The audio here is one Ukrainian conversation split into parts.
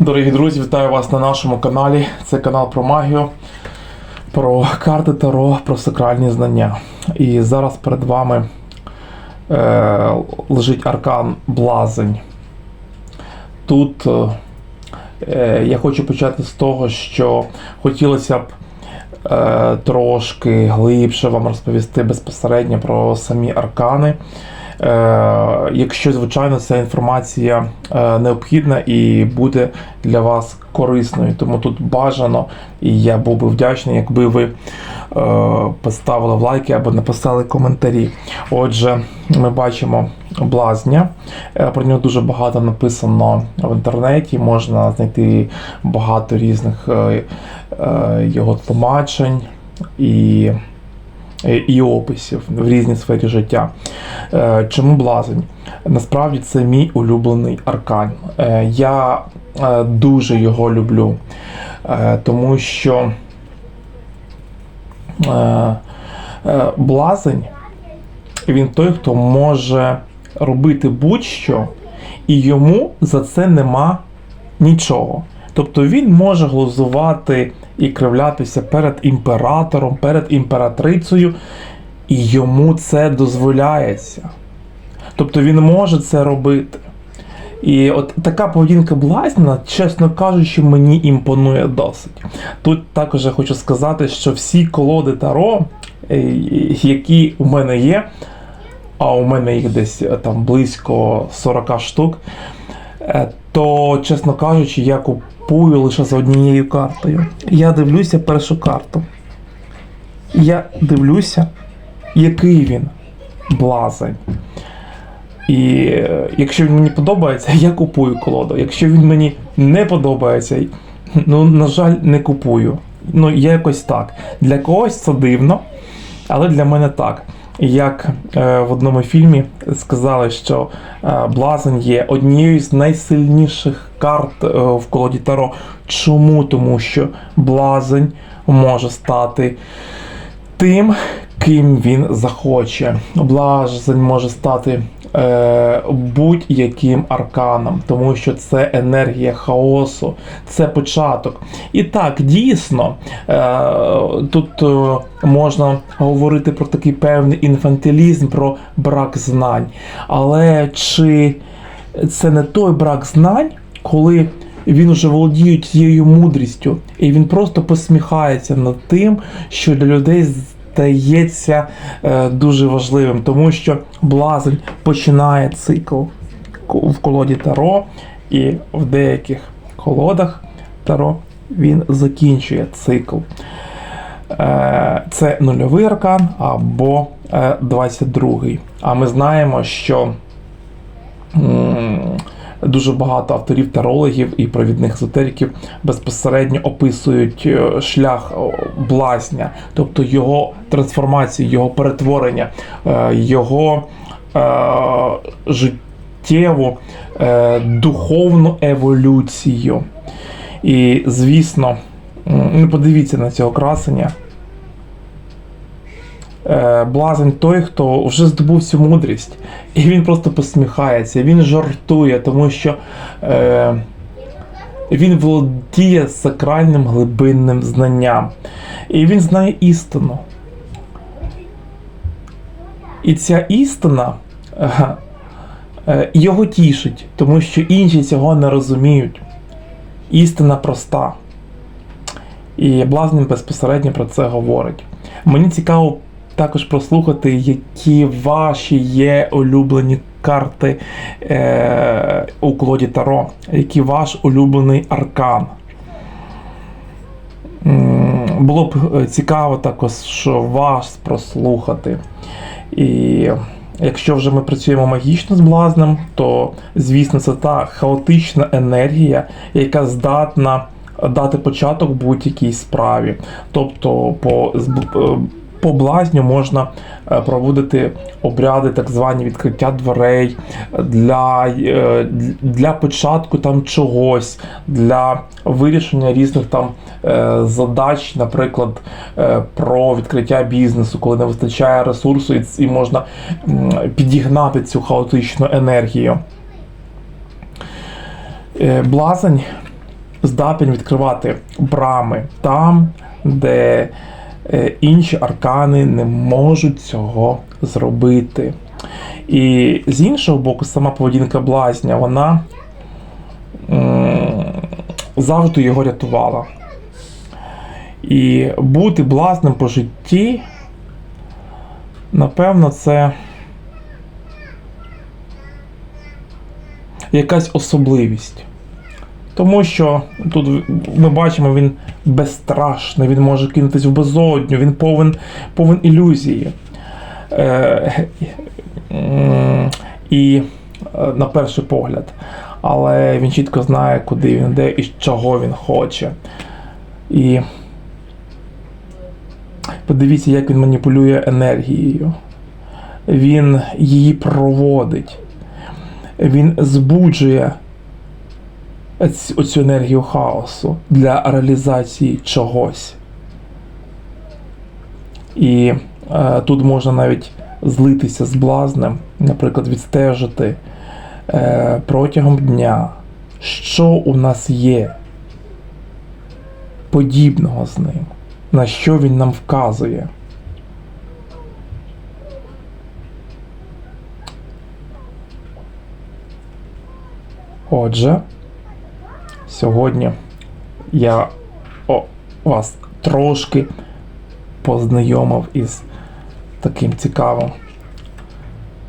Дорогі друзі, вітаю вас на нашому каналі. Це канал про магію, про карти Таро, про сакральні знання. І зараз перед вами е, лежить аркан Блазень. Тут е, е, я хочу почати з того, що хотілося б е, трошки глибше вам розповісти безпосередньо про самі аркани. Е, якщо, звичайно, ця інформація е, необхідна і буде для вас корисною. Тому тут бажано, і я був би вдячний, якби ви е, поставили лайки або написали коментарі. Отже, ми бачимо блазня. Про нього дуже багато написано в інтернеті. Можна знайти багато різних його тлумачень і, і описів в різній сфері життя. Е, Чому блазень? Насправді це мій улюблений аркан. Е, Я е, дуже його люблю, е, тому що е, е, блазень він той, хто може робити будь-що, і йому за це нема нічого. Тобто він може глузувати і кривлятися перед імператором, перед імператрицею, і йому це дозволяється. Тобто він може це робити. І от така поведінка блазня, чесно кажучи, мені імпонує досить. Тут також я хочу сказати, що всі колоди Таро, е, які у мене є, а у мене їх десь е, там близько 40 штук, то, чесно кажучи, я купую лише за однією картою. Я дивлюся першу карту. Я дивлюся, який він блазень. І е, якщо він мені подобається, я купую колоду. Якщо він мені не подобається, ну, на жаль, не купую. Ну, я якось так. Для когось це дивно, але для мене так. Як е, в одному фільмі сказали, що е, Блазень є однією з найсильніших карт е, в колоді Таро. Чому? Тому що Блазень може стати тим, ким він захоче. Блажень може стати будь-яким арканом, тому що це енергія хаосу, це початок. І так, дійсно, е, тут е, можна говорити про такий певний інфантилізм, про брак знань. Але чи це не той брак знань, коли він уже володіє тією мудрістю, і він просто посміхається над тим, що для людей здається е, дуже важливим, тому що блазень починає цикл в колоді Таро, і в деяких колодах Таро він закінчує цикл. Е, Це нульовий аркан або е, 22-й. А ми знаємо, що дуже багато авторів тарологів і провідних езотериків безпосередньо описують е, шлях блазня, тобто його трансформацію, його перетворення, е, його е, життєву духовну еволюцію. І, звісно, м, ну, подивіться на цього красення. Е, Блазень той, хто вже здобув цю мудрість, і він просто посміхається, він жартує, тому що е, він володіє сакральним глибинним знанням. І він знає істину. І ця істина е, е, його тішить, тому що інші цього не розуміють. Істина проста. І Блазень безпосередньо про це говорить. Мені цікаво також прослухати, які ваші є улюблені карти е, у колоді Таро, який ваш улюблений аркан. Було б е, цікаво також вас прослухати. І якщо вже ми працюємо магічно з блазнем, то звісно це та хаотична енергія, яка здатна дати початок будь-якій справі. Тобто по, по блазню можна е, проводити обряди, так звані відкриття дверей для, е, для початку там чогось, для вирішення різних там е, задач, наприклад, про відкриття бізнесу, коли не вистачає ресурсу, і, можна підігнати цю хаотичну енергію. Блазень здатен відкривати брами там, де інші аркани не можуть цього зробити. І з іншого боку, сама поведінка блазня, вона завжди його рятувала. І бути блазним по житті, напевно, це якась особливість. Тому що тут ми бачимо, він безстрашний, він може кинутись в безодню, він повен, повен ілюзії. Е, і е, на перший погляд. Але він чітко знає, куди він йде і чого він хоче. І подивіться, як він маніпулює енергією. Він її проводить. Він збуджує оцю енергію хаосу для реалізації чогось. І е, тут можна навіть злитися з блазнем, наприклад, відстежити е, протягом дня, що у нас є подібного з ним, на що він нам вказує. Отже, сьогодні я о, вас трошки познайомив із таким цікавим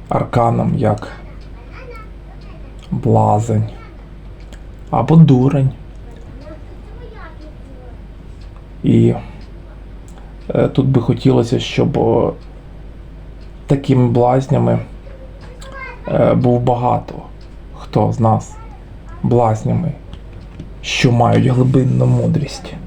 арканом, як блазень або дурень. І е, тут би хотілося, щоб такими блазнями е, був багато хто з нас блазнями, що мають глибинну мудрість.